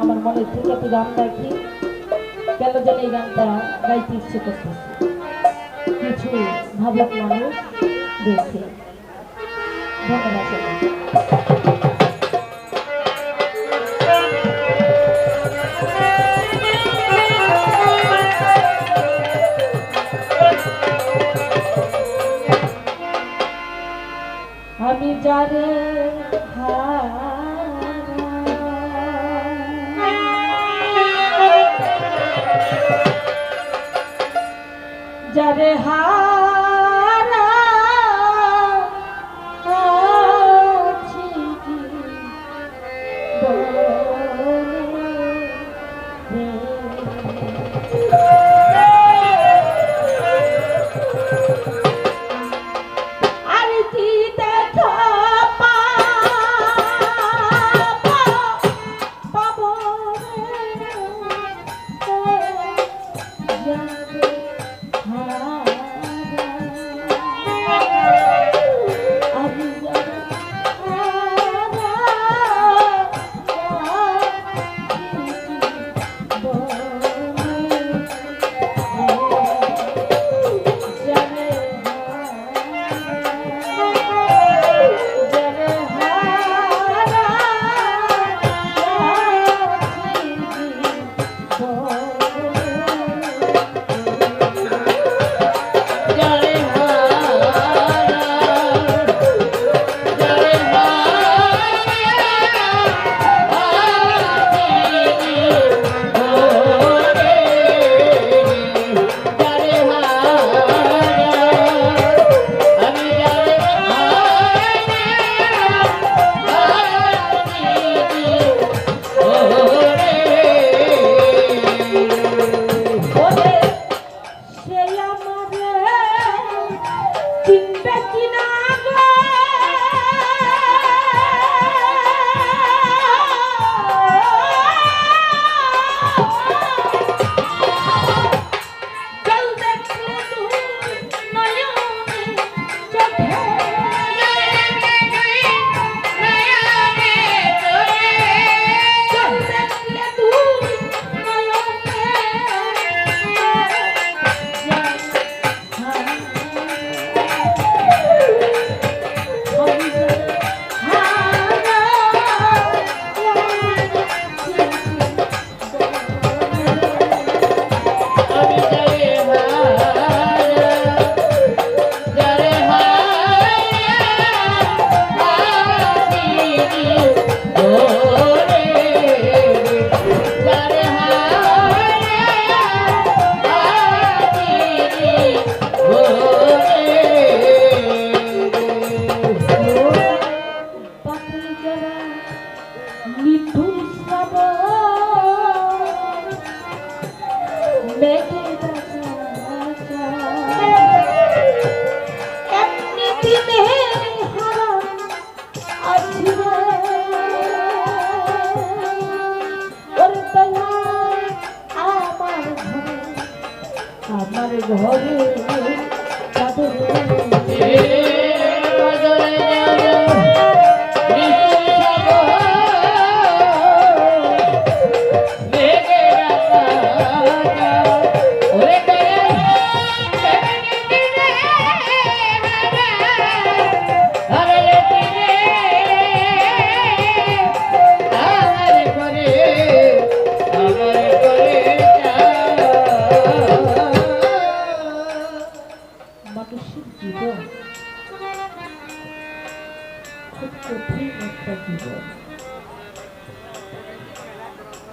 আমার মনে থেকে একটি গান দেখি কেন যেন এই গানটা গাইতে ইচ্ছে করতেছে। কিছু ভাবলাক মানুষ দেখে। ধন্যবাদ সবাইকে। আমি যারে চিনবে কিনা আমার ঘরে।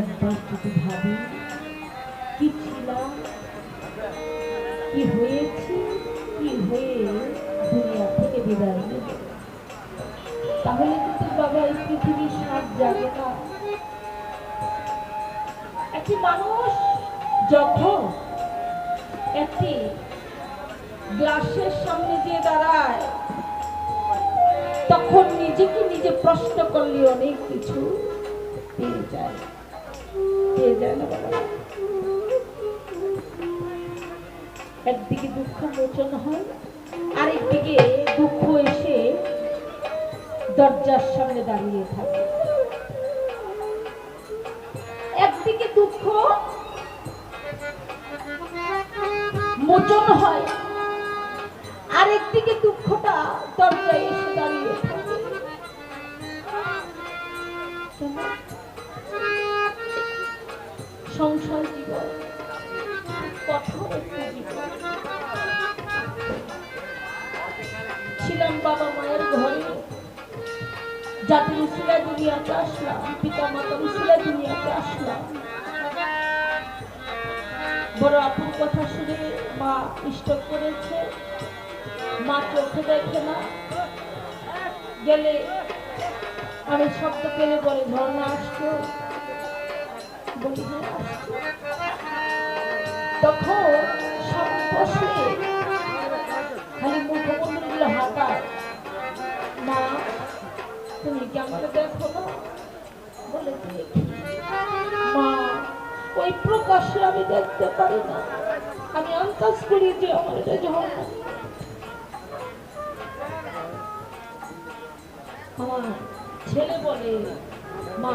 একবার যদি ভাবি, কি ছিলাম কি হয়েছে, কি হয়ে দুনিয়া থেকে বিদায় নেব? তাহলে কিন্তু বাবা এই পৃথিবীর সাত যাবে না। একটি মানুষ যখন একটি গ্লাসের সামনে দিয়ে দাঁড়ায়, তখন নিজেকে নিজে প্রশ্ন করলে অনেক কিছু পেয়ে যায়। যায় না বাবা। একদিকে দুঃখ মোচন হয়, আরেকদিকে দুঃখ এসে দরজার সামনে দাঁড়িয়ে থাকে। একদিকে দুঃখ মোচন হয় আর একদিকে দুঃখটা দরজায় এসে দাঁড়িয়ে থাকে। সংসার জীবন, কঠোর ছিলাম বাবা মায়ের ঘরে। জাতির উসিলায় দুনিয়াতে আসলাম পিতা মাতার উসিলায় দুনিয়াতে আসলাম। বড় আপুর কথা শুনে মা স্টক করেছে। মা চোখে দেখে না। গেলে আমি শব্দ পেলে বলে হ্যাঁ আসতো। মা ওই প্রকাশ্যে আমি দেখতে পারি না আমি আন্দাজ করি যে আমার এটা ঝর্ণা আমার ছেলে বলে, মা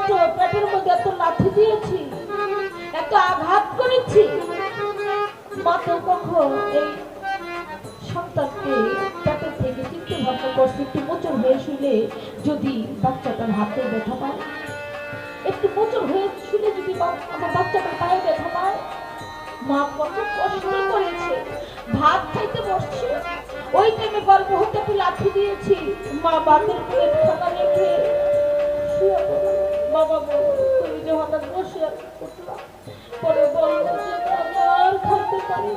কষ্ট, পেটের মধ্যে এত লাথি দিয়েছি, এত আঘাত করেছি। মা কখন এই সন্তানকে পেটের থেকে একটু মোচন হয়ে শুলে যদি বাচ্চাটার হাতে ব্যথা পায়। একটু মোচন হয়ে শুলে যদি আমার বাচ্চাটার পায়ে ব্যথা পায়। মা কত কষ্ট করেছে। ভাত খাইতে বসছে, ওই টাইমে গর্ভ হতে একটু লাথি দিয়েছি। মা পেট খানা রেখে শুয়ে। বাবা পারি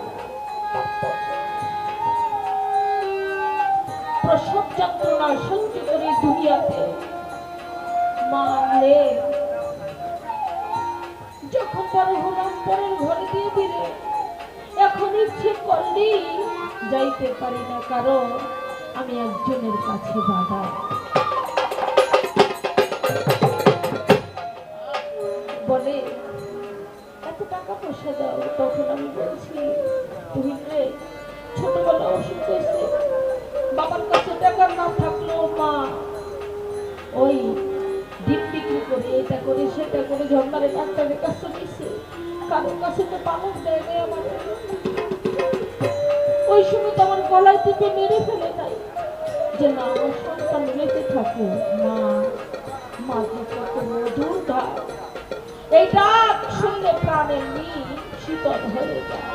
প্রসব যন্ত্রণা সহ্য করে দুনিয়াতে মা রে যখন বড় হলাম, পরের ঘরে দিয়ে দিলে, এখন ইচ্ছে করলেই যাইতে পারি না, কারণ আমি একজনের কাছে বাধা। বলে, এত টাকা পয়সা দাও। তখন আমি বলছি, তুমি রে ছোটবেলা অসুখ হয়েছে, বাবার কাছে টাকা না থাকলেও মা ওই ডিম বিক্রি করে, এটা করে, সেটা করে ঝর্ণারে ডাক্তারের কাছে নিছে কারোর কাছে তো পালক দেয় নাই আমার। ওই সময় তো আমার গলায় থেকে মেরে ফেলে নাই। যে না, আমার সন্তান বেঁচে থাকে মা মা যে কত মধুর ধার এই শুনলে প্রাণের নি শীতল হয়ে যায়।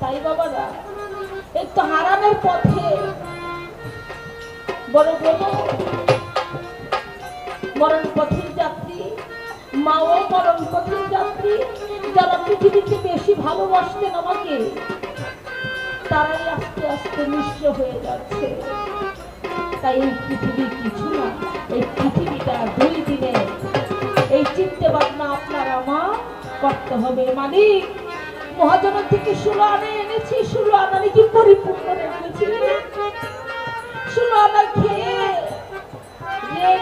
তাই বাবারা, একটু হারানোর পথে বড় বড় মরণ পথের যাত্রী, মাও মরণ পথের যাত্রী, যারা পৃথিবীতে বেশি ভালোবাসতেন আমাকে, তারাই আস্তে আস্তে মিশ্র হয়ে যাচ্ছে। তাই এই পৃথিবী কিছু না, এই পৃথিবীটা দুই দিনে এই চিন্তা ভাবনা আপনার আমার করতে হবে মালিক। মহাজনের থেকে ষোলো আনে এনেছি ষোলো আনা নাকি পরিপূর্ণ রেখেছি ষোলো আনা খেয়ে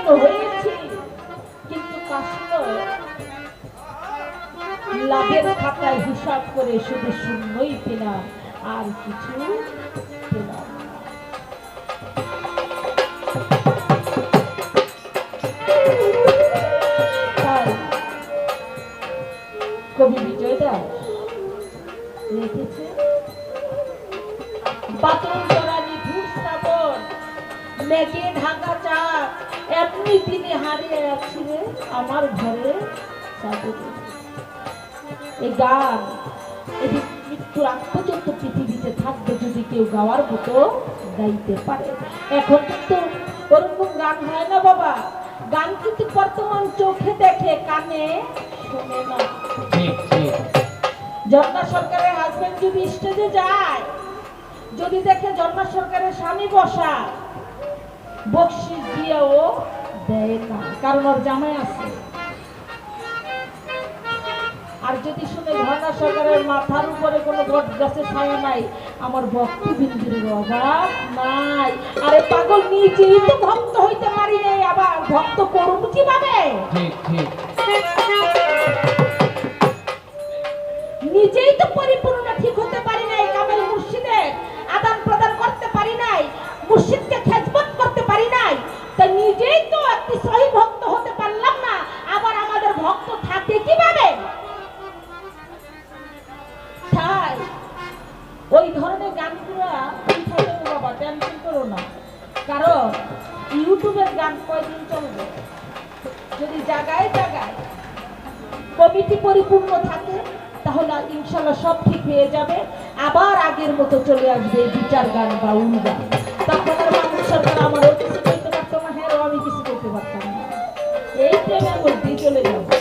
হয়েছি, কিন্তু লাভের খাতায় হিসাব করে শুধু শূন্যই পেলাম, আর কিছু পেলাম আমার ঘরে এই গান এটি মৃত্যুর আগ পর্যন্ত পৃথিবীতে থাকবে যদি কেউ গাওয়ার মতো গাইতে পারে। এখন কিন্তু ওরকম গান হয় না বাবা। গান কিন্তু বর্তমান চোখে দেখে কানে শোনে না। ঝর্ণা সরকারের হাজবেন্ড যদি স্টেজে যায় যদি দেখে ঝর্ণা সরকারের স্বামী বসা বকশিস দিয়েও দেয় না কারণ ওর জামাই আছে। আর যদি শুনে সরকারের মাথার উপরে কোনো গাছের ছায়া নাই আমার অভাব নাই। আরে পাগল নিজেই তো ভক্ত হইতে পারি নাই আবার ভক্ত করুন কীভাবে? নিজেই তো পরিপূর্ণ ঠিক হতে পারি নাই কামেল মুর্শিদের আদান প্রদান করতে পারি নাই মুর্শিদকে খেজমত করতে পারি নাই। তা নিজেই তো একটি সহি ভক্ত হতে পারলাম না। আবার আমাদের ভক্ত থাকে কীভাবে? তাই ওই ধরনের গানগুলো বাবা টেনশন না। কারণ ইউটিউবের গান কয়দিন চলবে? যদি জায়গায় জায়গায় কমিটি পরিপূর্ণ থাকে, তাহলে ইনশাল্লাহ সব ঠিক হয়ে যাবে। আবার আগের মতো চলে আসবে বিচার গান বা উল গান। এই প্রেমের মধ্যেই চলে যাব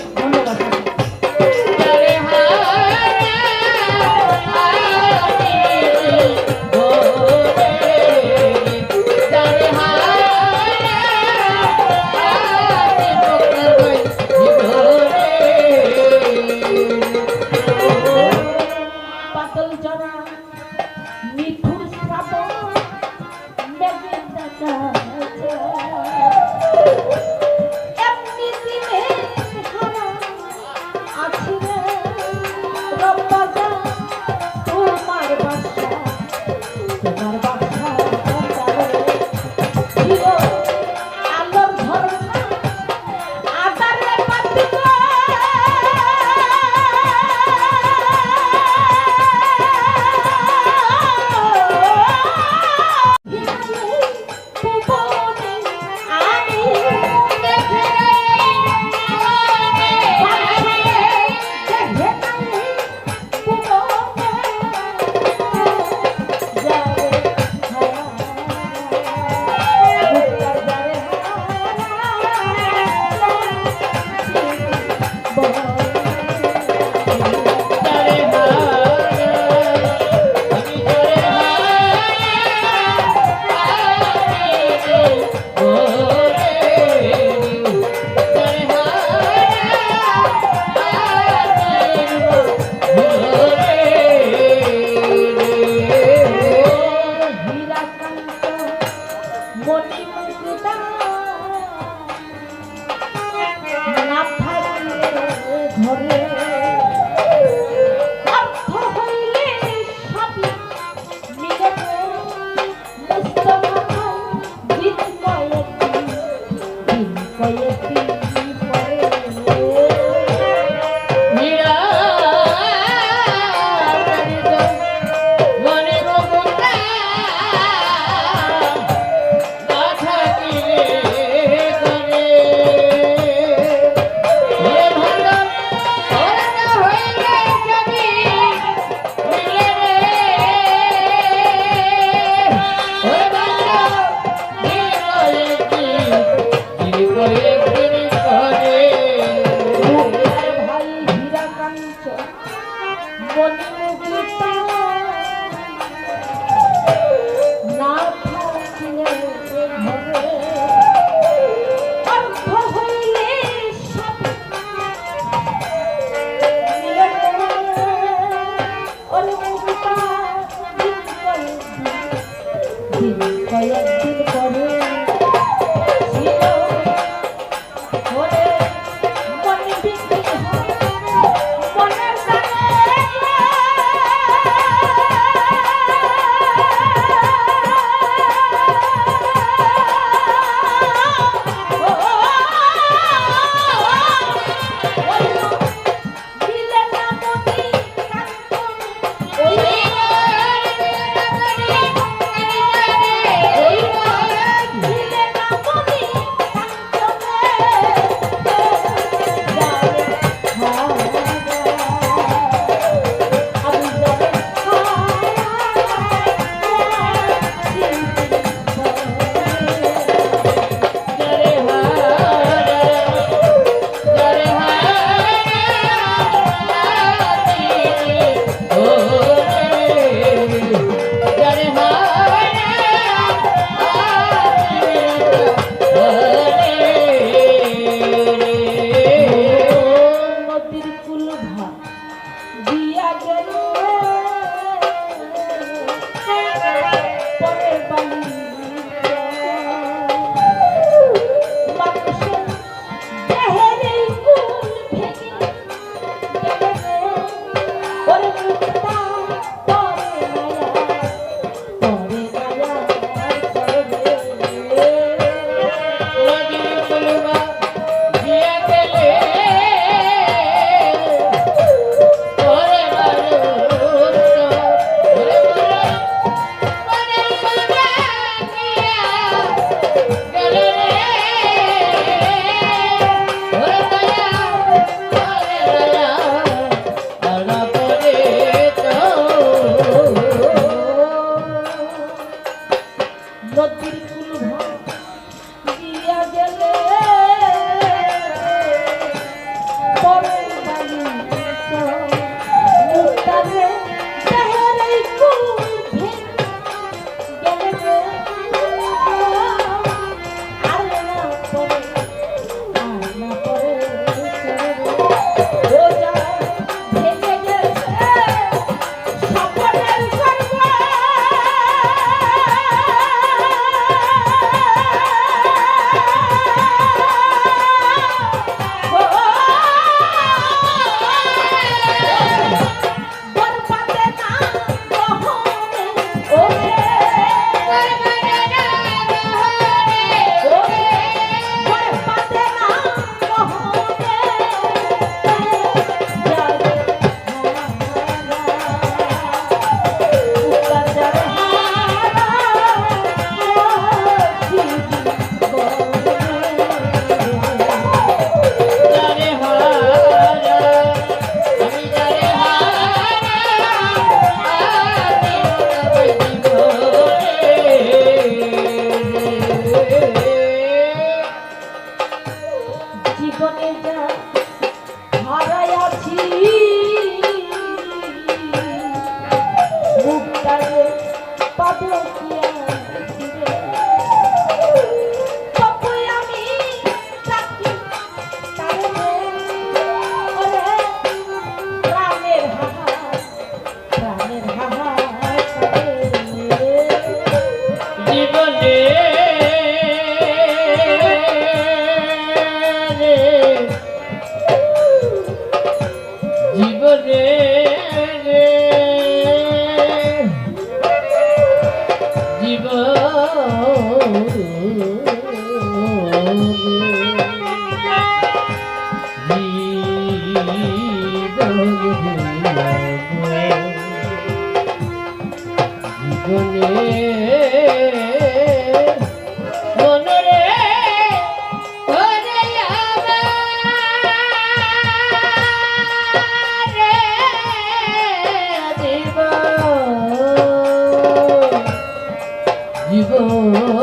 জীবন।